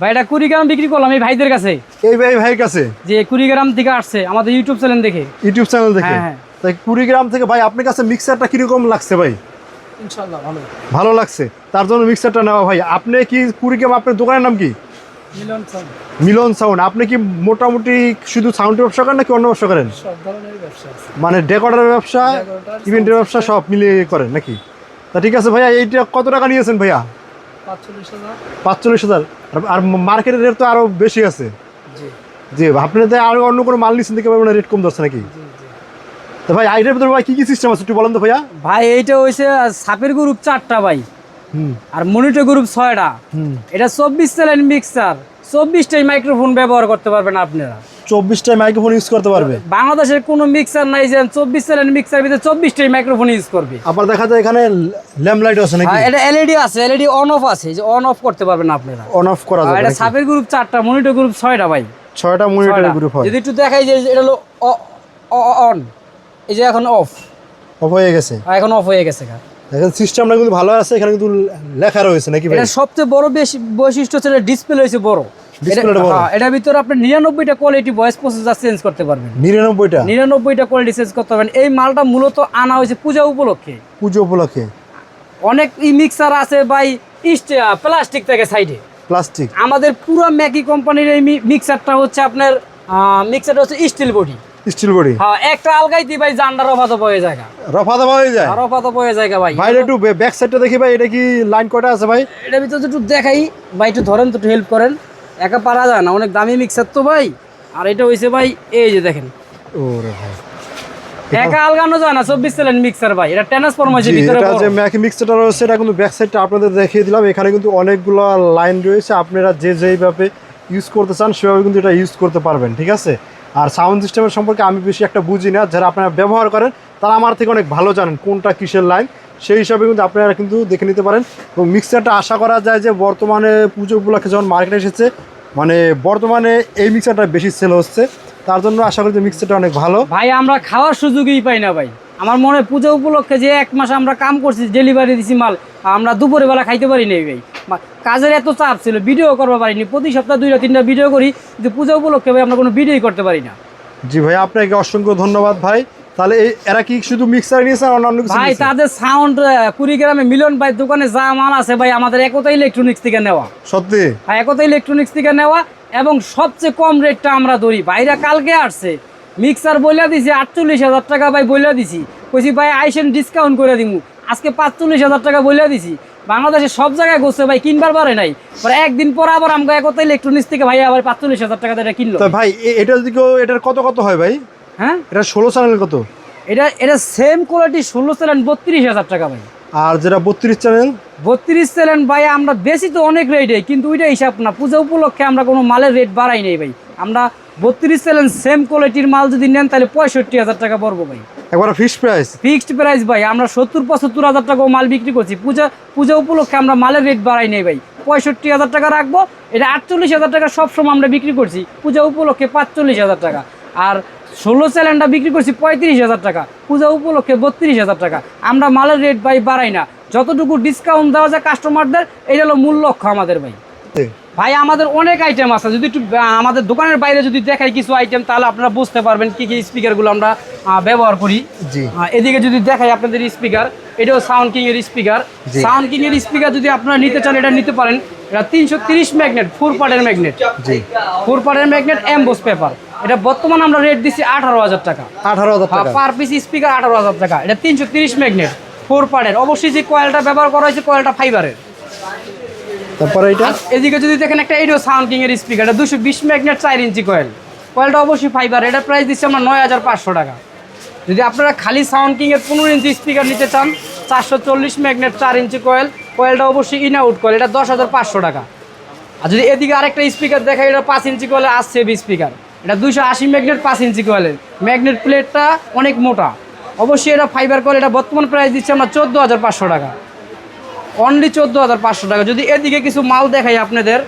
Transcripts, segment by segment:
ভাই এটা কুড়িগ্রাম বিক্রি করলাম এই ভাইদের কাছে। এই ভাই ভাইয়ের কাছে? যে কুড়িগ্রাম থেকে আসছে আমাদের ইউটিউব চ্যানেল দেখে। ইউটিউব চ্যানেল থেকে হ্যাঁ, হ্যাঁ। তাই কুড়িগ্রাম থেকে ভাই আপনার কাছে মিক্সারটা কীরকম লাগছে ভাই? ইনশাল্লাহ ভালো। ভালো লাগছে। তার জন্য মিক্সারটা নেওয়া ভাই। আপনি কি কুড়িগ্রাম আপনার দোকানের নাম কি? মিলন সাউন্ড মিলন সাউন্ড আপনি কি মোটামুটি শুধু সাউন্ডের ব্যবসা করেন নাকি অন্য ব্যবসা করেন? সব ধরনের ব্যবসা মানে ডেকোরের ব্যবসা ইভেন্টের ব্যবসা সব মিলিয়ে করেন নাকি? তা ঠিক আছে ভাইয়া এইটা কত টাকা নিয়েছেন ভাইয়া? পাঁচচল্লিশ হাজার। আর- মার্কেটের রেট তো আরও বেশি আছে। জি। জি আপনি তো আর অন্য কোনো মাল নিচ্ছেন দেখে রেট কম ধরছে নাকি? জি জি। তো ভাই আইটার ভিতরে ভাই কি কি সিস্টেম আছে একটু বলেন তো ভাইয়া? ভাই এইটা হয়েছে সাপের গ্রুপ চারটা ভাই। হুম। আর মনিটর গ্রুপ ছয়টা। হুম। এটা চব্বিশ চ্যানেল মিক্সার চব্বিশটাই মাইক্রোফোন ব্যবহার করতে পারবেন আপনারা। চব্বিশটা মাইক্রোফোন ইউজ করতে পারবে। বাংলাদেশের কোনো মিক্সার নাই যে চব্বিশ চ্যানেল মিক্সার ভিতরে চব্বিশটাই মাইক্রোফোন ইউজ করবে। আবার দেখা যায় এখানে ল্যাম্প লাইট আছে নাকি? আর এটা এলইডি আছে এলইডি অন অফ আছে যে অন অফ করতে পারবেন আপনারা। অন অফ করা যাবে এটা? সাপের গ্রুপ চারটা মনিটর গ্রুপ ছয়টা ভাই। ছয়টা মনিটর গ্রুপ হয়। যদি একটু দেখাই যে এটা হলো অন এই যে এখন অফ অফ হয়ে গেছে। এখন অফ হয়ে গেছে। দেখেন সিস্টেমটা কিন্তু ভালো আছে এখানে কিন্তু লেখা রয়েছে নাকি ভাই? এটা সবচেয়ে বড় বেশি বৈশিষ্ট্য হচ্ছে ডিসপ্লে হয়েছে বড়। হ্যাঁ, এটার ভিতরে আপনি নিরানব্বইটা কোয়ালিটি ভয়েস প্রসেসর চেঞ্জ করতে পারবেন। নিরানব্বইটা? নিরানব্বইটা কোয়ালিটি চেঞ্জ করতে পারবেন। এই মালটা মূলত আনা হয়েছে পূজা উপলক্ষে। পুজো উপলক্ষে? অনেক ই মিক্সার আছে বাই প্লাস্টিক থেকে সাইডে প্লাস্টিক আমাদের পুরো ম্যাকি কোম্পানির এই মিক্সারটা হচ্ছে আপনার মিক্সারটা হচ্ছে স্টিল বডি স্টিল বডি হ্যাঁ একটা আলগাই দি ভাই জান্ডার রফাতো হয়ে জায়গা। রফা দফা হয়ে যায়? আর রফাতো হয়ে জায়গা ভাই। ভাই একটু ব্যাক সাইডটা দেখি ভাই এটা কি লাইন কটা আছে ভাই? এটার ভিতরে একটু দেখাই ভাই একটু ধরেন তো একটু হেল্প করেন। একা পারা যায় না অনেক দামি মিক্সার তো ভাই। আর এটা হয়েছে ভাই এই যে দেখেন। ওরে ভাই। একা আলগানো যায় না চব্বিশ চ্যানেল মিক্সার ভাই এটা ট্রান্সফর্ম হয়েছে ভিতরে এটা যে ম্যাক মিক্সটা রয়েছে এটা কিন্তু ব্যাক সাইডটা আপনাদের দেখিয়ে দিলাম এখানে কিন্তু অনেকগুলো লাইন রয়েছে আপনারা যে যেইভাবে ইউজ করতে চান সেভাবে কিন্তু এটা ইউজ করতে পারবেন ঠিক আছে? আর সাউন্ড সিস্টেমের সম্পর্কে আমি বেশি একটা বুঝি না যারা আপনারা ব্যবহার করেন তারা আমার থেকে অনেক ভালো জানেন কোনটা কিসের লাইন সেই হিসাবে কিন্তু আপনারা কিন্তু দেখে নিতে পারেন। এবং মিক্সারটা আশা করা যায় যে বর্তমানে পুজো উপলক্ষে যখন মার্কেটে এসেছে মানে বর্তমানে এই মিক্সারটা বেশি সেল হচ্ছে। তার জন্য আশা করি যে মিক্সারটা অনেক ভালো। ভাই আমরা খাওয়ার সুযোগই পাই না ভাই। আমার মনে হয় পুজো উপলক্ষে যে এক মাস আমরা কাম করছি ডেলিভারি দিছি মাল আমরা দুপুরে বেলা খাইতে পারি নাই ভাই। কাজের এত চাপ ছিল ভিডিও করতে পারিনি। প্রতি সপ্তাহ দুইটা তিনটা ভিডিও করি কিন্তু পুজো উপলক্ষে ভাই আমরা কোনো ভিডিওই করতে পারি না। জি ভাই আপনাকে অসংখ্য ধন্যবাদ ভাই। তাহলে এরা কি শুধু মিক্সার নিয়েছে আর অন্যান্য কিছু ভাই তাদের সাউন্ড কুড়িগ্রামে মিলন ভাই দোকানে যা মাল আছে ভাই আমাদের একতা ইলেকট্রনিক্স থেকে নেওয়া। সত্যি? আর একতা ইলেকট্রনিক্স থেকে নেওয়া এবং সবচেয়ে কম রেটটা আমরা ধরি। বাইরে কালকে আসছে। মিক্সার বইলা দিছি আটচল্লিশ হাজার টাকা ভাই বইলা দিছি। কইছি ভাই আইসেন ডিসকাউন্ট করে দিমু। আজকে পাঁচচল্লিশ হাজার টাকা বইলা দিছি। বাংলাদেশে সব জায়গায় গেছে ভাই কিনবার পারে নাই। পরে একদিন পর আবার আমাকে একতা ইলেকট্রনিক্স থেকে ভাই আবার পাঁচচল্লিশ হাজার টাকা দিয়ে এটা কিনলো। ভাই এ- এটার দিকেও এটার কত কত হয় ভাই? হ্যাঁ? এটা ষোলো চ্যানেল কত? এটা এটা সেম কোয়ালিটি ষোলো সেলেন বত্রিশ হাজার টাকা ভাই। আর যেটা বত্রিশ চ্যানেল বত্রিশ সেলেন ভাই আমরা বেশি তো অনেক রেটে কিন্তু ওইটা হিসাব না। পূজা উপলক্ষে আমরা কোনো মালের রেট বাড়াই নেই ভাই। আমরা বত্রিশ সেলেন সেম কোয়ালিটির মাল যদি নেন তাহলে পঁয়ষট্টি হাজার টাকা পড়ব ভাই। একবার ফিক্স প্রাইস ফিক্সড প্রাইস ভাই আমরা সত্তর পঁচাত্তর হাজার টাকাও মাল বিক্রি করছি। পূজা পূজা উপলক্ষে আমরা মালের রেট বাড়াই নেই ভাই। পঁয়ষট্টি হাজার টাকা রাখব এটা আটচল্লিশ হাজার টাকা সবসময় আমরা বিক্রি করছি। পূজা উপলক্ষে পাঁচচল্লিশ হাজার টাকা। আর ষোলো স্যালেন্ডা বিক্রি করছি পঁয়ত্রিশ হাজার টাকা। পূজা উপলক্ষে বত্রিশ হাজার টাকা। আমরা মালের রেট ভাই বাড়াই না। যতটুকু ডিসকাউন্ট দেওয়া যায় কাস্টমারদের এটা হলো মূল লক্ষ্য আমাদের ভাই। ভাই আমাদের অনেক আইটেম আছে। যদি একটু আমাদের দোকানের বাইরে যদি দেখাই কিছু আইটেম তাহলে আপনারা বুঝতে পারবেন কি কি স্পিকারগুলো আমরা ব্যবহার করি। এদিকে যদি দেখাই আপনাদের স্পিকার এটাও সাউন্ড কিং এর স্পিকার সাউন্ড কিং এর স্পিকার যদি আপনারা নিতে চান এটা নিতে পারেন। এটা তিনশো তিরিশ ম্যাগনেট ফোর পার্টের ম্যাগনেট ফোর পার্টের ম্যাগনেট এমবোস পেপার এটা বর্তমান আমরা রেট দিচ্ছি আঠারো হাজার টাকা। আঠারো হাজার টাকা। পার পিস স্পিকার আঠারো হাজার টাকা। এটা তিনশো তিরিশ ম্যাগনেট ফোর পার্টের অবশ্যই যে কয়েলটা ব্যবহার করা হয়েছে কয়েলটা ফাইবারের তারপরে এটা? এদিকে যদি দেখেন একটা এডিও সাউন্ড কিং এর স্পিকার এটা দুশো বিশ ম্যাগনেট চার ইঞ্চি কয়েল কয়েলটা অবশ্যই ফাইবার এটার প্রাইস দিচ্ছি আমরা নয় হাজার পাঁচশো টাকা। যদি আপনারা খালি সাউন্ড কিং এর পনেরো ইঞ্চি স্পিকার নিতে চান চারশো চল্লিশ ম্যাগনেট চার ইঞ্চি কয়েল কয়েলটা অবশ্যই ইন আউট কয়েল এটা দশ হাজার পাঁচশো টাকা। আর যদি এদিকে আরেকটা স্পিকার দেখা এটা পাঁচ ইঞ্চি কয়েলে আসছে স্পিকার এটা দুশো আশি ম্যাগনেট পাঁচ ইঞ্চি কয়েলের। ম্যাগনেট প্লেটটা অনেক মোটা। অবশ্যই এটা ফাইবার কয়েল এটা বর্তমান প্রাইস দিচ্ছে আমরা চোদ্দ হাজার পাঁচশো টাকা। অনলি চোদ্দ হাজার পাঁচশো টাকা। যদি এদিকে কিছু মাল দেখাই আপনাদের,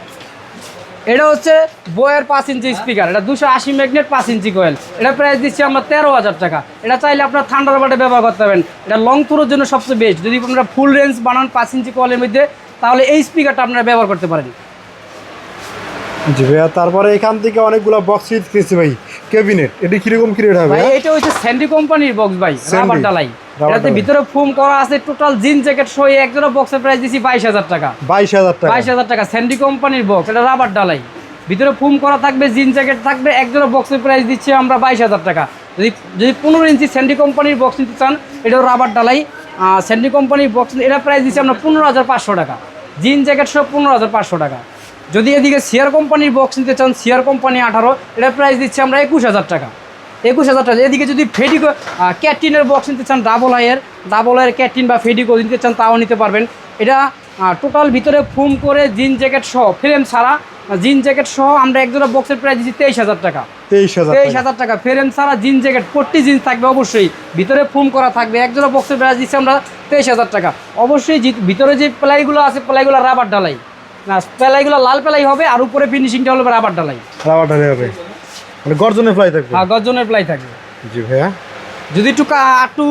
এটা হচ্ছে বয়ের পাঁচ ইঞ্চি স্পিকার এটা দুশো আশি ম্যাগনেট পাঁচ ইঞ্চি কয়েল এটা প্রাইস দিচ্ছি আমরা তেরো হাজার টাকা। এটা চাইলে আপনার ঠান্ডার বাটে ব্যবহার করতে পারবেন। এটা লং ট্যুরের জন্য সবচেয়ে বেস্ট যদি আপনারা ফুল রেঞ্জ বানান পাঁচ ইঞ্চি কয়েলের মধ্যে, তাহলে এই স্পিকারটা আপনারা ব্যবহার করতে পারেন। জি ভাইয়া তারপরে এখান থেকে অনেকগুলো বক্স কিনেছি ভাই কেবিনেট এটি কীরকম কি রেট হবে? ভাই এটা হচ্ছে স্যান্ডি কোম্পানির বক্স ভাই রাবার ডালাই এটাতে ভিতরে ফোম করা আছে টোটাল জিন জ্যাকেট সহ এক জোড়া বক্সের প্রাইস দিছি বাইশ হাজার টাকা। বাইশ হাজার টাকা। বাইশ হাজার টাকা স্যান্ডি কোম্পানির বক্স এটা রাবার ডালাই ভিতরে ফুম করা থাকবে জিন জ্যাকেট থাকবে এক জোড়া বক্সের প্রাইস দিচ্ছি আমরা বাইশ হাজার টাকা। যদি যদি পনেরো ইঞ্চি স্যান্ডি কোম্পানির বক্স নিতে চান এটাও রাবার ডালাই স্যান্ডি কোম্পানির বক্স এটা প্রাইস দিচ্ছি আমরা পনেরো হাজার পাঁচশো টাকা। জিন জ্যাকেট সহ পনেরো হাজার পাঁচশো টাকা। যদি এদিকে সিয়ার কোম্পানির বক্স নিতে চান সিয়ার কোম্পানি আঠারো এটার প্রাইস দিচ্ছি আমরা একুশ হাজার টাকা। একুশ হাজার টাকা। এদিকে যদি ফেডিকো ক্যাটিনের বক্স নিতে চান ডাবল আইয়ের ডাবল আইয়ের ক্যাটিন বা ফেডিকো নিতে চান তাও নিতে পারবেন। এটা টোটাল ভিতরে ফুম করে জিন জ্যাকেট সহ ফ্রেম ছাড়া জিন জ্যাকেট সহ আমরা একজোড়া বক্সের প্রাইস দিচ্ছি তেইশ হাজার টাকা। তেইশ হাজার তেইশ টাকা। হাজার টাকা। ফ্রেম ছাড়া জিন জ্যাকেট পট্টি জিন্স থাকবে অবশ্যই। ভিতরে ফুম করা থাকবে। একজোড়া বক্সের প্রাইস দিচ্ছি আমরা তেইশ হাজার টাকা। অবশ্যই ভিতরে যে প্লাইগুলো আছে প্লাইগুলো রাবার ডালাই না প্লাইগুলো লাল প্লাই হবে আর উপরে ফিনিশিংটা হলো রাবার ডালাই। রাবার ঢালে হবে। মানে গর্জনের ফ্লাই থাকবে। আর গর্জনের প্লাই থাকবে। জি ভাইয়া। যদি একটু একটু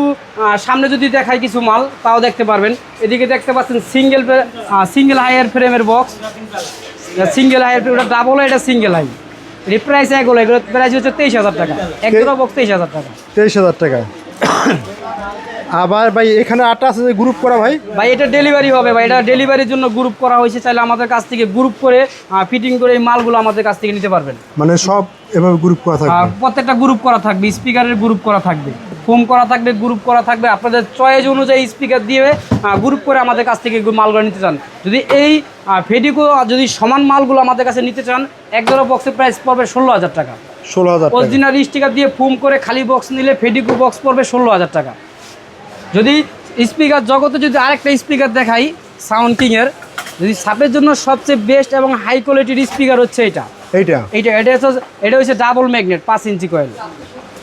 সামনে যদি দেখায় কিছু মাল তাও দেখতে পারবেন। এদিকে দেখতে পাচ্ছেন সিঙ্গেল সিঙ্গেল হাইয়ের ফ্রেমের বক্স সিঙ্গেল হাইয়ের ওটা ডাবল এটা সিঙ্গেল হাই এর প্রাইস এগুলো প্রাইস হচ্ছে তেইশ হাজার টাকা। এক বক্স তেইশ হাজার টাকা। তেইশ হাজার টাকা। আবার ভাই এখানে আটটা আছে যে গ্রুপ করা ভাই? ভাই এটা ডেলিভারি হবে ভাই। এটা ডেলিভারির জন্য গ্রুপ করা হয়েছে। চাইলে আমাদের কাছ থেকে গ্রুপ করে ফিটিং করে এই মালগুলো আমাদের কাছ থেকে নিতে পারবেন। মানে সব এভাবে গ্রুপ করা থাকবে? প্রত্যেকটা গ্রুপ করা থাকবে। স্পিকারের গ্রুপ করা থাকবে। ফোম করা থাকবে গ্রুপ করা থাকবে। আপনাদের চয়েস অনুযায়ী স্পিকার দিয়ে গ্রুপ করে আমাদের কাছ থেকে মালগুলো নিতে চান। যদি এই ফেডিকো যদি সমান মালগুলো আমাদের কাছে নিতে চান এক জোড়া বক্সের প্রাইস পড়বে ষোলো হাজার টাকা। ষোলো হাজার অরিজিনাল স্টিকার দিয়ে ফোম করে খালি বক্স নিলে ফেডিকো বক্স পড়বে ষোলো হাজার টাকা। যদি স্পিকার জগতে যদি আরেকটা স্পিকার দেখাই সাউন্ড কিংয়ের যদি সাপের জন্য সবচেয়ে বেস্ট এবং হাই কোয়ালিটির স্পিকার হচ্ছে এটা এইটা? এইটা এটা হচ্ছে এটা হচ্ছে ডাবল ম্যাগনেট পাঁচ ইঞ্চি কয়েল।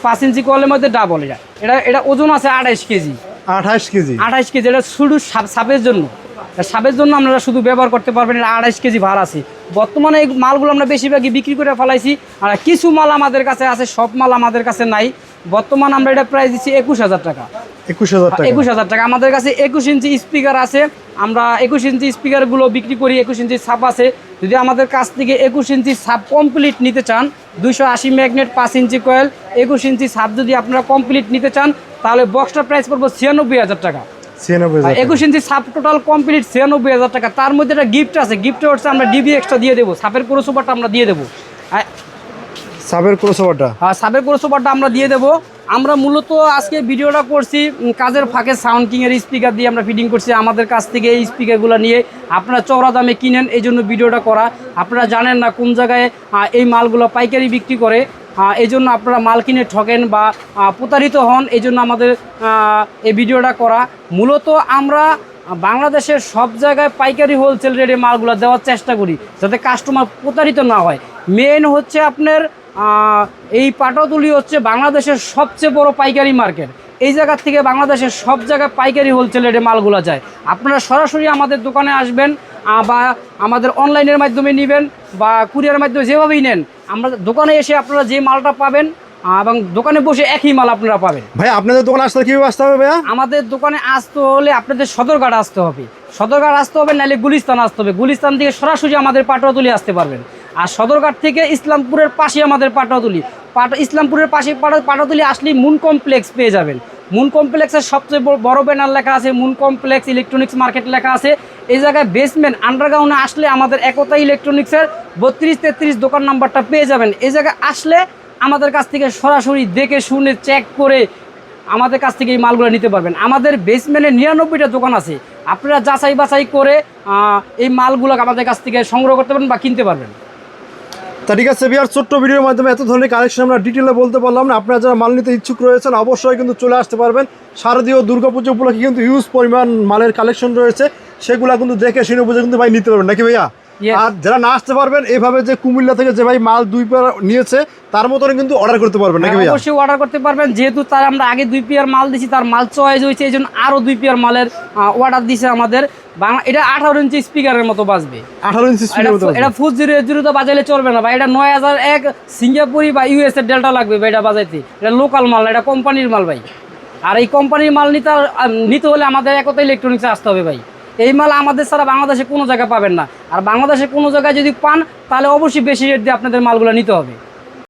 পাঁচ ইঞ্চি কয়েলের মধ্যে ডাবল এটা। এটা এটা ওজন আছে আঠাইশ কেজি। আঠাশ কেজি? আঠাইশ কেজি এটা শুধু সাপ সাপের জন্য। সাপের জন্য আপনারা শুধু ব্যবহার করতে পারবেন এটা আঠাইশ কেজি ভার আছে। বর্তমানে এই মালগুলো আমরা বেশিরভাগই বিক্রি করে ফেলাইছি আর কিছু মাল আমাদের কাছে আছে সব মাল আমাদের কাছে নাই। বর্তমান আমরা এটা প্রাইস দিচ্ছি একুশ হাজার টাকা। একুশ হাজার টাকা। একুশ হাজার টাকা। আমাদের কাছে একুশ ইঞ্চি স্পিকার আছে। আমরা একুশ ইঞ্চি স্পিকারগুলো বিক্রি করি একুশ ইঞ্চি সাপ আছে। যদি আমাদের কাছ থেকে একুশ ইঞ্চি সাপ কমপ্লিট নিতে চান দুইশো আশি ম্যাগনেট পাঁচ ইঞ্চি কয়েল একুশ ইঞ্চি সাপ যদি আপনারা কমপ্লিট নিতে চান তাহলে বক্সটার প্রাইস পড়ব ছিয়ানব্বই হাজার টাকা। একুশ ইঞ্চি সাপ টোটাল কমপ্লিট ছিয়ানব্বই হাজার টাকা। তার মধ্যে একটা গিফট আছে। গিফটে হচ্ছে আমরা ডিবি এক্সট্রা দিয়ে দেবো। সাপের ক্রোসোভারটা আমরা দিয়ে দেবো। সাবের ক্রোসোভারটা আর সাবের ক্রোসোভারটা আমরা দিয়ে দেবো। আমরা মূলত আজকে ভিডিওটা করছি কাজের ফাঁকে সাউন্ড কিংয়ের স্পিকার দিয়ে আমরা ফিটিং করছি। আমাদের কাছ থেকে এই স্পিকারগুলো নিয়ে আপনারা চওড়া দামে কিনেন, এই জন্য ভিডিওটা করা। আপনারা জানেন না কোন জায়গায় এই মালগুলো পাইকারি বিক্রি করে। এই জন্য আপনারা মাল কিনে ঠকেন বা প্রতারিত হন, এই জন্য আমাদের এই ভিডিওটা করা। মূলত আমরা বাংলাদেশের সব জায়গায় পাইকারি হোলসেল রেটে মালগুলো দেওয়ার চেষ্টা করি, যাতে কাস্টমার প্রতারিত না হয়। মেন হচ্ছে আপনার এই পাটাতুলি হচ্ছে বাংলাদেশের সবচেয়ে বড় পাইকারি মার্কেট। এই জায়গা থেকে বাংলাদেশের সব জায়গায় পাইকারি হোলসেল রেটে মালগুলো যায়। আপনারা সরাসরি আমাদের দোকানে আসবেন বা আমাদের অনলাইনের মাধ্যমে নেবেন বা কুরিয়ার মাধ্যমে যেভাবেই নেন আমরা দোকানে এসে আপনারা যে মালটা পাবেন এবং দোকানে বসে একই মাল আপনারা পাবেন। ভাই আপনাদের দোকানে আসতে কীভাবে আসতে হবে ভাইয়া? আমাদের দোকানে আসতে হলে আপনাদের সদরঘাট আসতে হবে। সদরঘাট আসতে হবে নাহলে গুলিস্তান আসতে হবে। গুলিস্তান থেকে সরাসরি আমাদের পাটোয়াতুলি আসতে পারবেন। আর সদরঘাট থেকে ইসলামপুরের পাশে আমাদের পাটোয়াতুলি পাট ইসলামপুরের পাশে পাটা- পাটোয়াতুলি আসলেই মুন কমপ্লেক্স পেয়ে যাবেন। মুন কমপ্লেক্সের সবচেয়ে বড়- ব্যানার লেখা আছে মুন কমপ্লেক্স ইলেকট্রনিক্স মার্কেট লেখা আছে। এই জায়গায় বেসমেন্ট আন্ডারগ্রাউন্ডে আসলে আমাদের একতা ইলেকট্রনিক্সের বত্রিশ তেত্রিশ দোকান নাম্বারটা পেয়ে যাবেন। এই জায়গায় আসলে আমাদের কাছ থেকে সরাসরি দেখে শুনে চেক করে আমাদের কাছ থেকে এই মালগুলো নিতে পারবেন। আমাদের বেসমেন্টে নিরানব্বইটা দোকান আছে। আপনারা যাচাই বাছাই করে এই মালগুলো আমাদের কাছ থেকে সংগ্রহ করতে পারবেন বা কিনতে পারবেন। তা ঠিক আছে বিয়ার ছোট্ট ভিডিওর মাধ্যমে এত ধরনের কালেকশন আমরা ডিটেলে বলতে পারলাম না। আপনারা যারা মাল নিতে ইচ্ছুক রয়েছেন, অবশ্যই কিন্তু চলে আসতে পারবেন। শারদীয় দুর্গাপুজো উপলক্ষে কিন্তু হিউজ পরিমাণ মালের কালেকশন রয়েছে। সেগুলো কিন্তু দেখে শুনে বুঝে কিন্তু ভাই নিতে পারবেন, নাকি ভাইয়া. আর যারা না আসতে পারবেন এভাবে যে কুমিল্লা থেকে যে ভাই মাল দুই পেয়ার নিয়েছে তার মতন কিন্তু অর্ডার করতে পারবেন নাকি ভাইয়া? অবশ্যই অর্ডার করতে পারবেন। যেহেতু তার আমরা আগে দুই পেয়ার মাল দিছি তার মাল চয়েস হয়েছে এই জন্য আরও দুই পেয়ার মালের অর্ডার দিছে আমাদের। বাংলা এটা আঠারো ইঞ্চি স্পিকারের মতো বাজবে। আঠারো ইঞ্চি এটা ফুল জিরো জিরো তো বাজাইলে চলবে না ভাই। এটা নয় হাজার এক সিঙ্গাপুরি বা ইউএস এর ডেল্টা লাগবে ভাই এটা বাজাইতে। এটা লোকাল মাল এটা কোম্পানির মাল ভাই। আর এই কোম্পানির মাল নিতে নিতে হলে আমাদের একতা ইলেকট্রনিক্সে আসতে হবে ভাই। এই মাল আমাদের ছাড়া বাংলাদেশে কোনো জায়গায় পাবেন না। আর বাংলাদেশে কোনো জায়গায় যদি পান, তাহলে অবশ্যই বেশি রেট দিয়ে আপনাদের মালগুলো নিতে হবে।